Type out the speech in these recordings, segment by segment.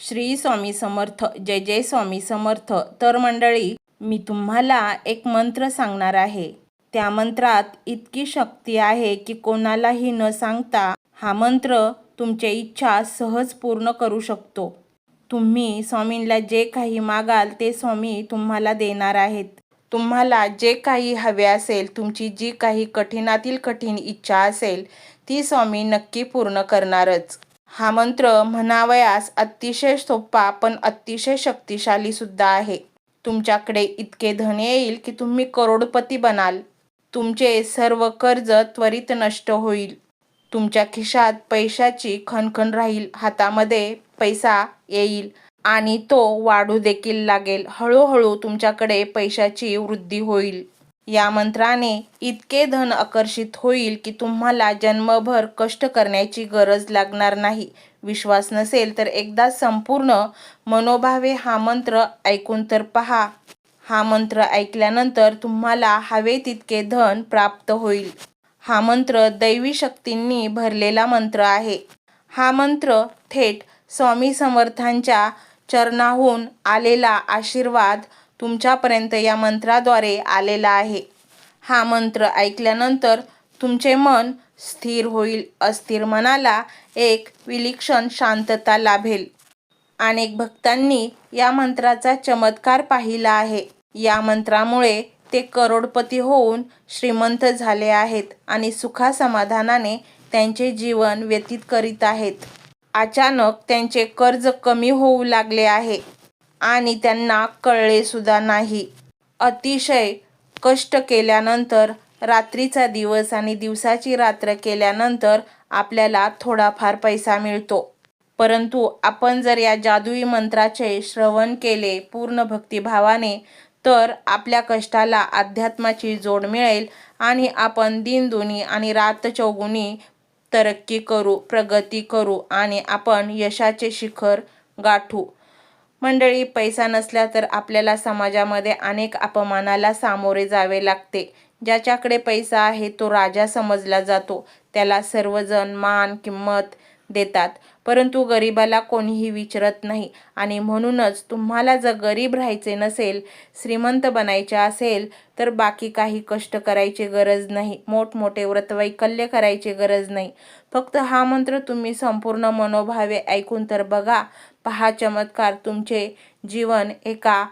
श्री स्वामी समर्थ जय जय स्वामी समर्थ. तर मंडळी मी तुम्हाला एक मंत्र सांगणार आहे. त्या मंत्रात इतकी शक्ती आहे की कोणालाही न सांगता हा मंत्र तुमच्या इच्छा सहज पूर्ण करू शकतो. तुम्ही स्वामींना जे काही मागाल ते स्वामी तुम्हाला देणार आहेत. तुम्हाला जे काही हवे असेल तुमची जी काही कठीणातील कठीण इच्छा असेल ती स्वामी नक्की पूर्ण करणारच. हा मंत्र म्हणावयास अतिशय सोपा पण अतिशय शक्तिशाली सुद्धा आहे. तुमच्याकडे इतके धन येईल की तुम्ही करोडपती बनाल. तुमचे सर्व कर्ज त्वरित नष्ट होईल. तुमच्या खिशात पैशाची खणखण राहील हातामध्ये पैसा येईल आणि तो वाढू देखील लागेल. हळूहळू तुमच्याकडे पैशाची वृद्धी होईल. या मंत्राने इतके धन आकर्षित होईल की तुम्हाला जन्मभर कष्ट करण्याची गरज लागणार नाही. विश्वास नसेल तर एकदा संपूर्ण मनोभावे हा मंत्र ऐकून तर पहा. हा मंत्र ऐकल्यानंतर तुम्हाला हवे तितके धन प्राप्त होईल. हा मंत्र दैवी शक्तींनी भरलेला मंत्र आहे. हा मंत्र थेट स्वामी समर्थांच्या चरणाहून आलेला आशीर्वाद तुमच्यापर्यंत या मंत्राद्वारे आलेला आहे. हा मंत्र ऐकल्यानंतर तुमचे मन स्थिर होईल अस्थिर मनाला एक विलक्षण शांतता लाभेल. अनेक भक्तांनी या मंत्राचा चमत्कार पाहिला आहे. या मंत्रामुळे ते करोडपती होऊन श्रीमंत झाले आहेत आणि सुखासमाधानाने त्यांचे जीवन व्यतीत करीत आहेत. अचानक त्यांचे कर्ज कमी होऊ लागले आहे. आणि त्यांना कळले सुद्धा नाही. अतिशय कष्ट केल्यानंतर रात्रीचा दिवस आणि दिवसाची रात्र केल्यानंतर आपल्याला थोडाफार पैसा मिळतो. परंतु आपण जर या जादुई मंत्राचे श्रवण केले पूर्ण भक्तिभावाने तर आपल्या कष्टाला अध्यात्माची जोड मिळेल आणि आपण दिनदुनी आणि रात चौगुनी तरक्की करू प्रगती करू आणि आपण यशाचे शिखर गाठू. मंडळी पैसा नसला तर आपल्याला समाजामध्ये अनेक अपमानाला सामोरे जावे लागते. ज्याच्याकडे पैसा आहे तो राजा समजला जातो. त्याला सर्वजण मान किंमत देतात. परंतु गरिबाला कोणीही विचारत नाही. आणि म्हणूनच तुम्हाला जर गरीब राहायचे नसेल श्रीमंत बनायचे असेल तर बाकी काही कष्ट करायची गरज नाही. मोठमोठे व्रतवैकल्य करायची गरज नाही. फक्त हा मंत्र तुम्ही संपूर्ण मनोभावे ऐकून तर बघा. पहा चमत्कार तुमचे जीवन एका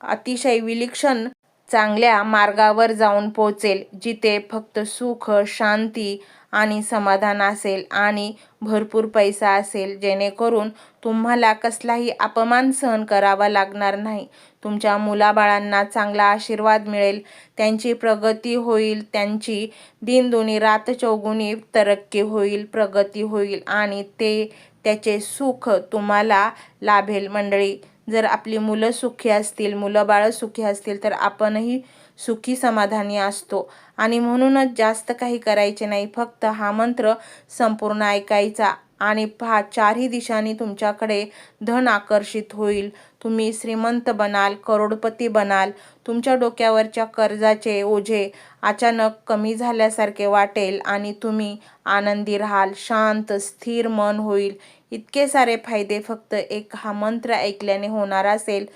अतिशय विलक्षण चांगल्या मार्गावर जाऊन पोहोचेल जिथे फक्त सुख शांती आणि समाधान असेल आणि भरपूर पैसा असेल जेणेकरून तुम्हाला कसलाही अपमान सहन करावा लागणार नाही. तुमच्या मुलाबाळांना चांगला आशीर्वाद मिळेल त्यांची प्रगती होईल त्यांची दिनदुनी रात चौगुणी तरक्की होईल प्रगती होईल आणि ते त्याचे सुख तुम्हाला लाभेल मंडळी. जर आपली मुलं सुखी असतील मुलं बाळं सुखी असतील तर आपणही सुखी समाधानी असतो. आणि म्हणूनच जास्त काही करायचे नाही. फक्त हा मंत्र संपूर्ण ऐकायचा आणि पहा चारही दिशांनी तुमच्याकडे धन आकर्षित होईल. तुम्ही श्रीमंत बनाल करोडपती बनाल. तुमच्या डोक्यावरच्या कर्जाचे ओझे अचानक कमी झाल्यासारखे वाटेल आणि तुम्ही आनंदी राहाल शांत स्थिर मन होईल. इतके सारे फायदे फक्त एक हा मंत्र ऐकल्याने होणार असेल.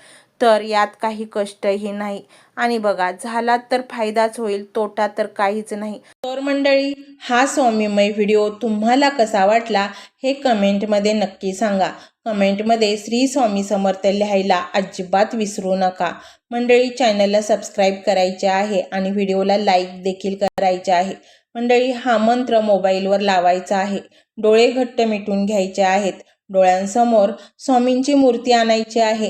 तर यात काही कष्टही नाही. आणि बघा झाला तर फायदाच होईल तोटा तर काहीच नाही. तर मंडळी हा स्वामीमय व्हिडिओ तुम्हाला कसा वाटला हे कमेंटमध्ये नक्की सांगा. कमेंटमध्ये श्री स्वामी समर्थ लिहायला अजिबात विसरू नका. मंडळी चॅनलला सबस्क्राईब करायचे आहे आणि व्हिडिओला लाईक देखील करायचे आहे. मंडळी हा मंत्र मोबाईलवर लावायचा आहे. डोळे घट्ट मिटून घ्यायचे आहेत. डोळ्यांसमोर स्वामींची मूर्ती आणायची आहे.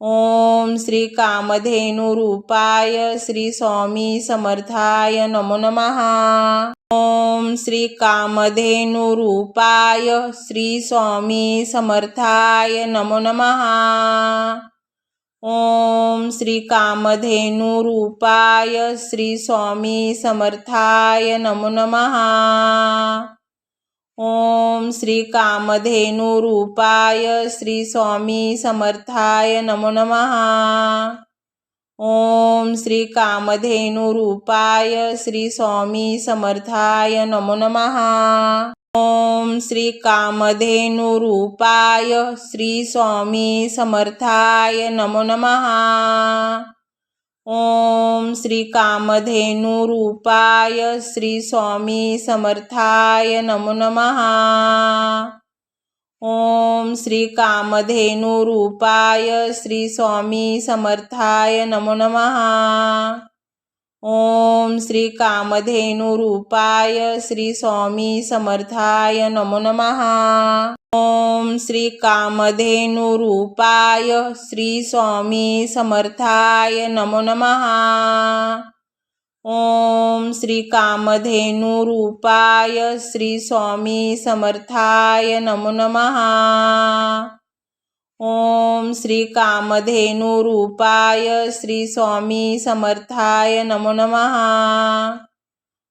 ओम श्री कामधेनुरूपाय श्री स्वामी समर्थाय नमो नमः. ओम श्री कामधेनुरूपाय श्री स्वामी समर्थाय नमो नमः. ओम श्री कामधेनुरूपाय श्री स्वामी समर्थाय नमो नमः. ओम श्री कामधेनुरूपाय श्री स्वामी समर्थाय नमो नमः। ओम श्री कामधेनुरूपाय श्री स्वामी समर्थाय नमो नमहा ओम श्री कामधेनुरूपाय श्री स्वामी समर्थाय नमो नमहा ओम श्री कामधेनुरूपाय श्री स्वामी समर्थाय नमो नमहा ओम श्री कामधेनुरूपाय श्री स्वामी समर्थाय नमो नमहा ओम श्री कामधेनुरूपाय श्री स्वामी समर्थाय नमो नमहा ओम श्री कामधेनुरूपाय श्री स्वामी समर्थाय नमो नमः। ओम श्री कामधेनुरूपाय श्री स्वामी समर्थाय नमो नमः। ओम श्री कामधेनुरूपाय श्री स्वामी समर्थाय नमो नमः।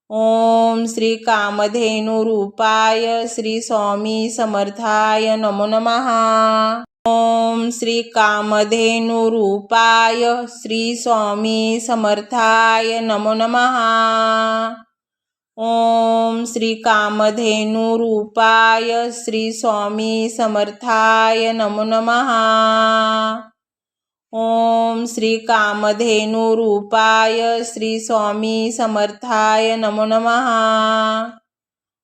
ओम श्री कामधेनुरूपाय श्री स्वामी समर्थाय नमो नमः. ओम श्री कामधेनुरूपाय श्री स्वामी समर्थाय नमो नमः. ओम श्री कामधेनुरूपाय श्री स्वामी समर्थाय नमो नमः. ओम श्री कामधेनुरूपाय श्री स्वामी समर्थाय नमो नमः।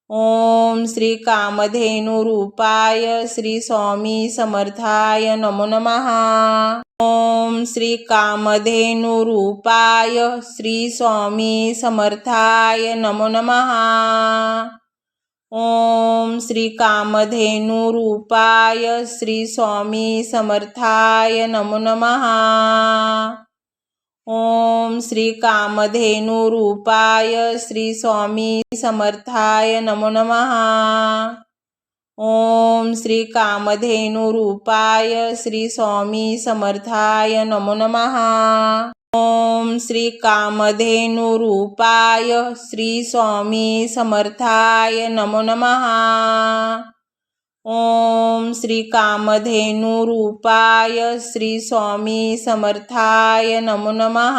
ओम श्री कामधेनुरूपाय श्री स्वामी समर्थाय नमो नमः। ओम श्री कामधेनुरूपाय श्री स्वामी समर्थाय नमो नमः। ओम श्री कामधेनुरूपाय श्री स्वामी समर्थाय नमो नमहा ओम श्री कामधेनुरूपाय श्री स्वामी समर्थाय नमो नमहा ओम श्री कामधेनुरूपाय श्री स्वामी समर्थाय नमो नमहा ॐ श्री कामधेनुरूपाय श्री स्वामी समर्थाय नमो नमः. ॐ श्री कामधेनुरूपाय श्री स्वामी समर्थाय नमो नमः.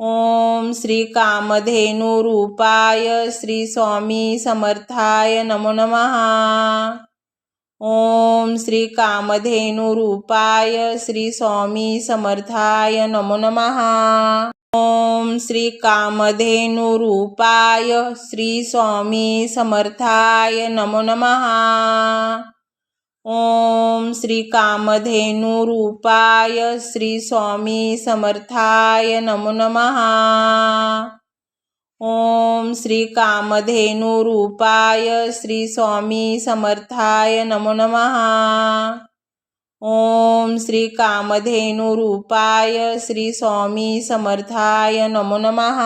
ॐ श्री कामधेनुरूपाय श्री स्वामी समर्थाय नमो नमः. ओम श्री कामधेनुरूपाय श्री स्वामी समर्थाय नमो नमः. ओम श्री कामधेनुरूपाय श्री स्वामी समर्थाय नमो नमः. ओम श्री कामधेनुरूपाय श्री स्वामी समर्थाय नमो नमः. ओम श्री कामधेनुरूपाय श्री स्वामी समर्थाय नमो नमः। ओम श्री कामधेनुरूपाय श्री स्वामी समर्थाय नमो नमः।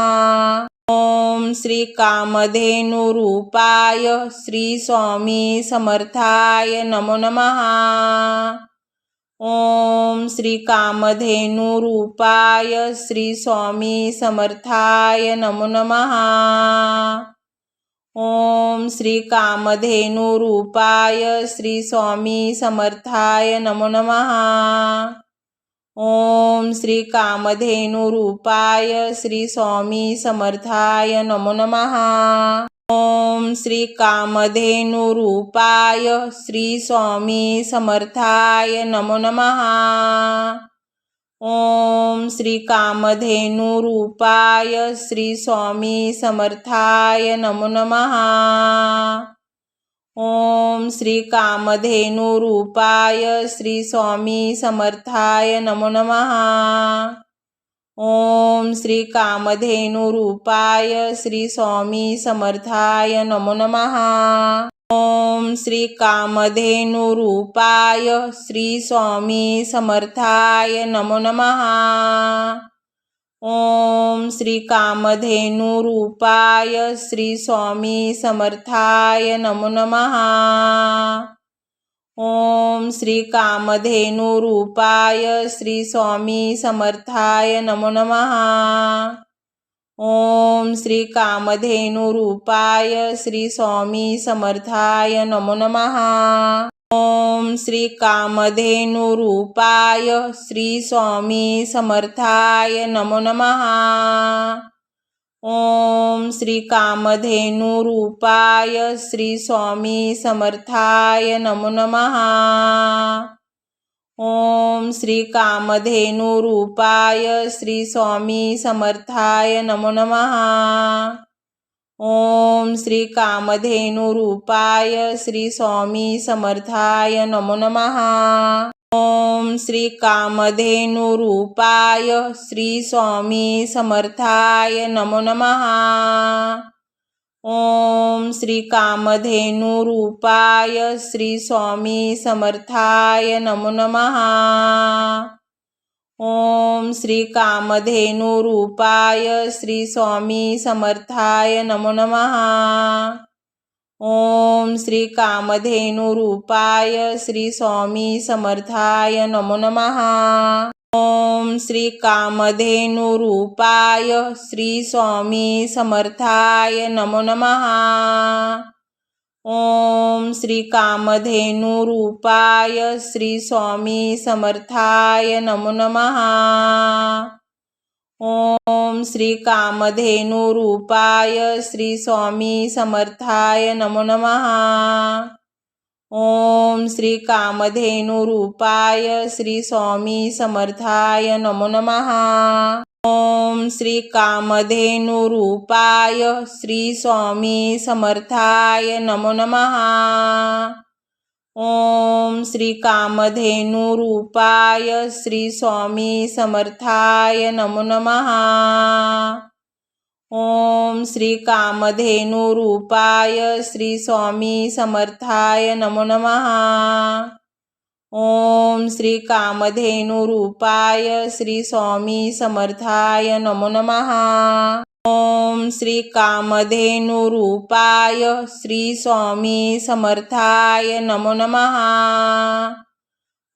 ओम श्री कामधेनुरूपाय श्री स्वामी समर्थाय नमो नमः। ओम श्री कामधेनुरूपाय श्री स्वामी समर्थाय नमो नमहा ओम श्री कामधेनुरूपाय श्री स्वामी समर्थाय नमो नमहा ओम श्री कामधेनुरूपाय श्री स्वामी समर्थाय नमो नमहा ओम श्री कामधेनुरूपाय श्री स्वामी समर्थाय नमो नमः। ओम श्री कामधेनुरूपाय श्री स्वामी समर्थाय नमो नमः। ओम श्री कामधेनुरूपाय श्री स्वामी समर्थाय नमो नमः। ओम श्री कामधेनुरूपाय श्री स्वामी समर्थाय नमो नमः। ओम श्री कामधेनुरूपाय श्री स्वामी समर्थाय नमो नमः। ओम श्री कामधेनुरूपाय श्री स्वामी समर्थाय नमो नमः। ओम श्री कामधेनुरूपाय श्री स्वामी समर्थाय नमो नमहा ओम श्री कामधेनुरूपाय श्री स्वामी समर्थाय नमो नमहा ओम श्री कामधेनुरूपाय श्री स्वामी समर्थाय नमो नमहा ओम श्री कामधेनुरूपाय श्री स्वामी समर्थाय नमो नमहा ओम श्री कामधेनुरूपाय श्री स्वामी समर्थाय नमो नमहा ओम श्री कामधेनुरूपाय श्री स्वामी समर्थाय नमो नमहा ओम श्री कामधेनुरूपाय श्री स्वामी समर्थाय नमो नमः। ओम श्री कामधेनुरूपाय श्री स्वामी समर्थाय नमो नमः। ओम श्री कामधेनुरूपाय श्री स्वामी समर्थाय नमो नमः। ओम श्री कामधेनुरूपाय श्री स्वामी समर्थाय नमो नमः. ओम श्री कामधेनुरूपाय श्री स्वामी समर्थाय नमो नमः. ओम श्री कामधेनुरूपाय श्री स्वामी समर्थाय नमो नमः. ओम श्री कामधेनुरूपाय श्री स्वामी समर्थाय नमो नमः। ओम श्री कामधेनुरूपाय श्री स्वामी समर्थाय नमो नमः। ओम श्री कामधेनुरूपाय श्री स्वामी समर्थाय नमो नमः। ओम श्री कामधेनुरूपाय श्री स्वामी समर्थाय नमो नमहा ओम श्री कामधेनुरूपाय श्री स्वामी समर्थाय नमो नमः। ओम श्री कामधेनुरूपाय श्री स्वामी समर्थाय नमो नमः। ओम श्री कामधेनुरूपाय श्री स्वामी समर्थाय नमो नमः।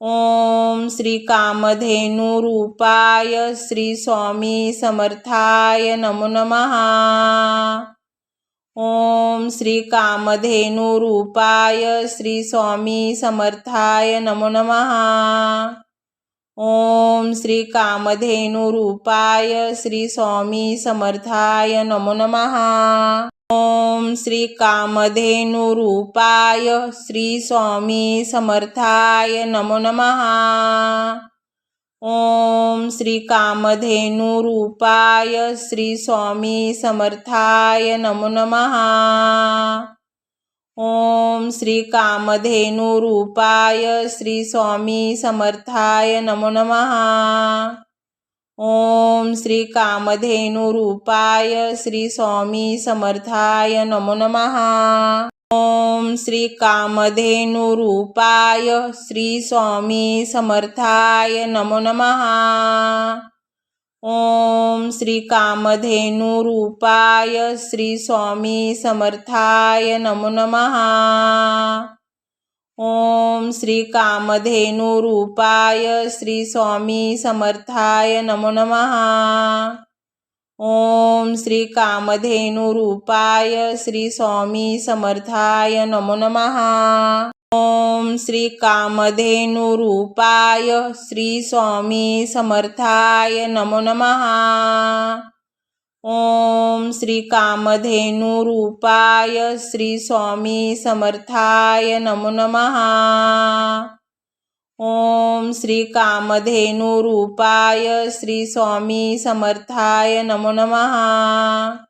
ओम श्री कामधेनुरूपाय श्री स्वामी समर्थाय नमो नमः। ओम श्री कामधेनुरूपाय श्री स्वामी समर्थाय नमो नमः। ओम श्री कामधेनुरूपाय श्री स्वामी समर्थाय नमो नमः। ओम श्री कामधेनुरूपाय श्री स्वामी समर्थाय नमो नमः। ओम श्री कामधेनुरूपाय श्री स्वामी समर्थाय नमो नमः। ओम श्री कामधेनुरूपाय श्री स्वामी समर्थाय नमो नमः। ओम श्री कामधेनुरूपाय श्री स्वामी समर्थाय नमो नमः। ओम श्री कामधेनुरूपाय श्री स्वामी समर्थाय नमो नमः। ओम श्री कामधेनुरूपाय श्री स्वामी समर्थाय नमो नमः. ओम श्री कामधेनुरूपाय श्री स्वामी समर्थाय नमो नमः. ओम श्री कामधेनुरूपाय श्री स्वामी समर्थाय नमो नमः. ओम श्री कामधेनुरूपाय श्री स्वामी समर्थाय नमो नमः। ओम श्री कामधेनुरूपाय श्री स्वामी समर्थाय नमो नमः। ओम श्री कामधेनुरूपाय श्री स्वामी समर्थाय नमो नमः।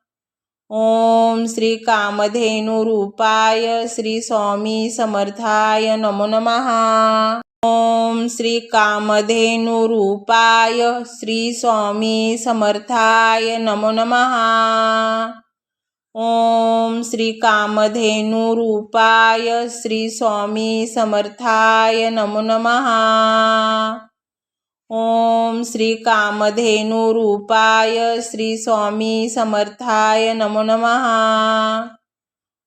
ओम श्री कामधेनुरूपाय श्री स्वामी समर्थाय नमो नमः. ओम श्री कामधेनुरूपाय श्री स्वामी समर्थाय नमो नमः. ओम श्री कामधेनुरूपाय श्री स्वामी समर्थाय नमो नमः. ओम श्री कामधेनुरूपाय श्री स्वामी समर्थाय नमो नमः।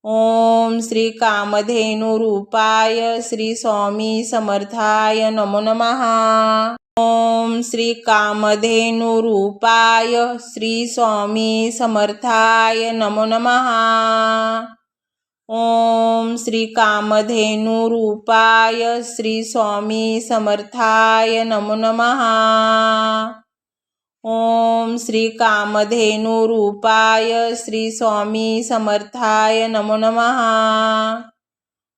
ओम श्री कामधेनुरूपाय श्री स्वामी समर्थाय नमो नमहा ओम श्री कामधेनुरूपाय श्री स्वामी समर्थाय नमो नमहा ओम श्री कामधेनुरूपाय श्री स्वामी समर्थाय नमो नमहा ओम श्री कामधेनुरूपाय श्री स्वामी समर्थाय नमो नमहा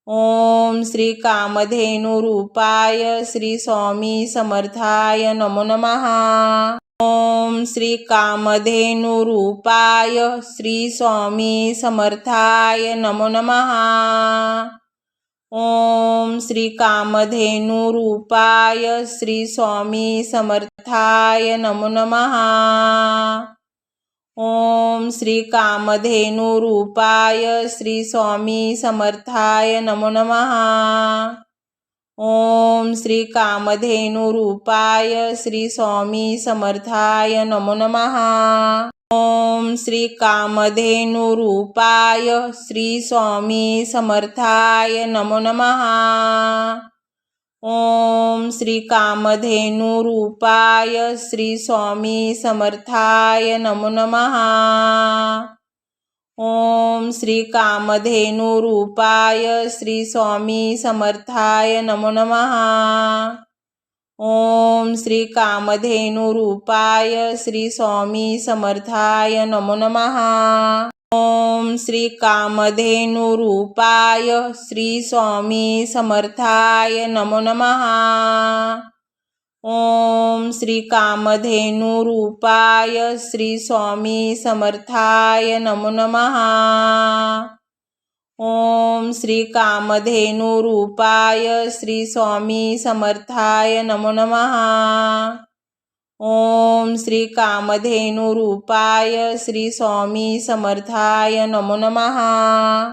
ओम श्री कामधेनुरूपाय श्री स्वामी समर्थाय नमो नमहा ओम श्री कामधेनुरूपाय श्री स्वामी समर्थाय नमो नमः। ओम श्री कामधेनुरूपाय श्री स्वामी समर्थाय नमो नमः। ओम श्री कामधेनुरूपाय श्री स्वामी समर्थाय नमो नमः। ओम श्री कामधेनुरूपाय श्री स्वामी समर्थाय नमो नमः. ओम श्री कामधेनुरूपाय श्री स्वामी समर्थाय नमो नमः. ओम श्री कामधेनुरूपाय श्री स्वामी समर्थाय नमो नमः. ओम श्री कामधेनुरूपाय श्री स्वामी समर्थाय नमो नमः। ओम श्री कामधेनुरूपाय श्री स्वामी समर्थाय नमो नमहा ओम श्री कामधेनुरूपाय श्री स्वामी समर्थाय नमो नमहा ओम श्री कामधेनुरूपाय श्री स्वामी समर्थाय नमो नमहा ओम श्री कामधेनुरूपाय श्री स्वामी समर्थाय नमो नमहा ओम श्री कामधेनुरूपाय श्री स्वामी समर्थाय नमो नमहा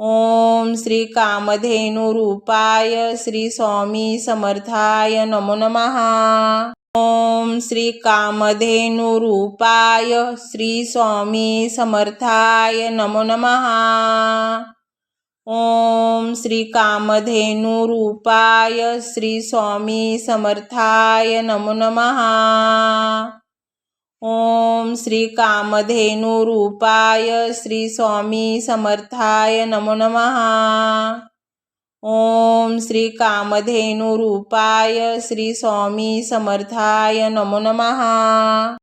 ओम श्री कामधेनुरूपाय श्री स्वामी समर्थाय नमो नमः. ओम श्री कामधेनुरूपाय श्री स्वामी समर्थाय नमो नमः. ओम श्री कामधेनुरूपाय श्री स्वामी समर्थाय नमो नमः. ओम श्री कामधेनुरूपाय श्री स्वामी समर्थाय नमो नमः। ओम श्री कामधेनुरूपाय श्री स्वामी समर्थाय नमो नमः।